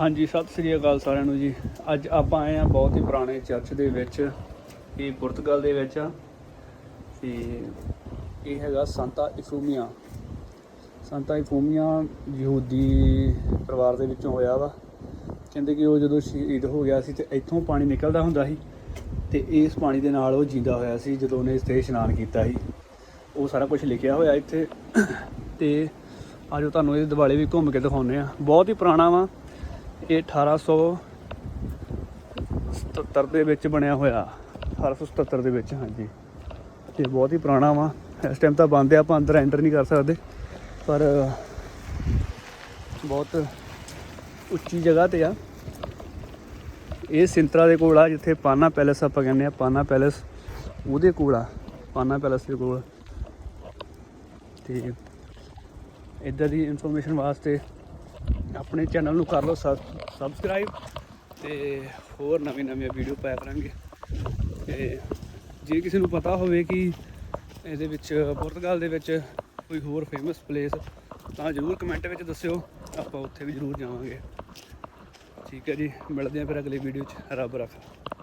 ਹਾਂਜੀ, ਸਤਿ ਸ੍ਰੀ ਅਕਾਲ ਸਾਰਿਆਂ ਨੂੰ ਜੀ। ਅੱਜ ਆਪਾਂ ਆਏ ਆ ਬਹੁਤ ਹੀ ਪੁਰਾਣੇ ਚਰਚ ਦੇ ਵਿੱਚ, ਇਹ ਪੁਰਤਗਾਲ ਦੇ ਵਿੱਚ। ਆ ਤੇ ਇਹ ਹੈਗਾ ਸੰਤਾ ਇਫੂਮੀਆ। ਸੰਤਾ ਇਫੂਮੀਆ ਯਹੂਦੀ ਪਰਿਵਾਰ ਦੇ ਵਿੱਚੋਂ ਹੋਇਆ ਵਾ। ਕਹਿੰਦੇ ਕਿ ਉਹ ਜਦੋਂ ਸ਼ਹੀਦ ਹੋ ਗਿਆ ਸੀ ਤੇ ਇੱਥੋਂ ਪਾਣੀ ਨਿਕਲਦਾ ਹੁੰਦਾ ਸੀ ਤੇ ਇਸ ਪਾਣੀ ਦੇ ਨਾਲ ਉਹ ਜਿੰਦਾ ਹੋਇਆ ਸੀ ਜਦੋਂ ਉਹਨੇ ਇਸ ਤੇ ਇਸ਼ਨਾਨ ਕੀਤਾ ਸੀ। ਉਹ ਸਾਰਾ ਕੁਝ ਲਿਖਿਆ ਹੋਇਆ ਇੱਥੇ। ਤੇ ਆਜੋ ਤੁਹਾਨੂੰ ਇਹਦੇ ਦਿਵਾਲੇ ਵੀ ਘੁੰਮ ਕੇ ਦਿਖਾਉਂਦੇ ਆ ਬਹੁਤ ਹੀ ਪੁਰਾਣਾ ਵਾ। ਇਹ 1877 ਦੇ ਵਿੱਚ ਬਣਿਆ ਹੋਇਆ। 1877 ਦੇ ਵਿੱਚ, ਹਾਂਜੀ। ਇਹ ਬਹੁਤ ਹੀ ਪੁਰਾਣਾ ਵਾ। ਇਸ ਟਾਈਮ ਤਾਂ ਬੰਦ ਆ, ਆਪਾਂ ਅੰਦਰ ਐਂਟਰ ਨਹੀਂ ਕਰ ਸਕਦੇ। ਪਰ, ਬਹੁਤ ਉੱਚੀ ਜਗ੍ਹਾ ਤੇ ਆ। ਇਹ ਸਿੰਤਰਾ ਦੇ ਕੋਲ ਆ, ਜਿੱਥੇ ਪਾਨਾ ਪੈਲੇਸ ਆਪਾਂ ਕਹਿੰਦੇ ਆ। ਪਾਨਾ ਪੈਲੇਸ, ਉਹਦੇ ਕੋਲ ਆ। ਪਾਨਾ ਪੈਲੇਸ ਦੇ ਕੋਲ। ਤੇ ਇੱਦਾਂ ਦੀ ਇਨਫੋਰਮੇਸ਼ਨ ਵਾਸਤੇ ਆਪਣੇ ਚੈਨਲ ਨੂੰ ਕਰ ਲਓ ਸਬਸਕ੍ਰਾਈਬ ਤੇ ਹੋਰ ਨਵੀਂ ਨਵੀਆਂ ਵੀਡੀਓ ਪਾਇਆ ਕਰਾਂਗੇ। ਤੇ ਜੇ ਕਿਸੇ ਨੂੰ ਪਤਾ ਹੋਵੇ ਕਿ ਇਹਦੇ ਵਿੱਚ ਪੁਰਤਗਾਲ ਦੇ ਵਿੱਚ ਕੋਈ ਹੋਰ ਫੇਮਸ ਪਲੇਸ ਤਾਂ ਜਰੂਰ ਕਮੈਂਟ ਵਿੱਚ ਦੱਸਿਓ। ਆਪਾਂ ਉੱਥੇ ਵੀ ਜਰੂਰ ਜਾਵਾਂਗੇ। ਠੀਕ ਹੈ ਜੀ, ਮਿਲਦੇ ਹਾਂ ਫਿਰ ਅਗਲੀ ਵੀਡੀਓ 'ਚ। ਰੱਬ ਰੱਖਾ।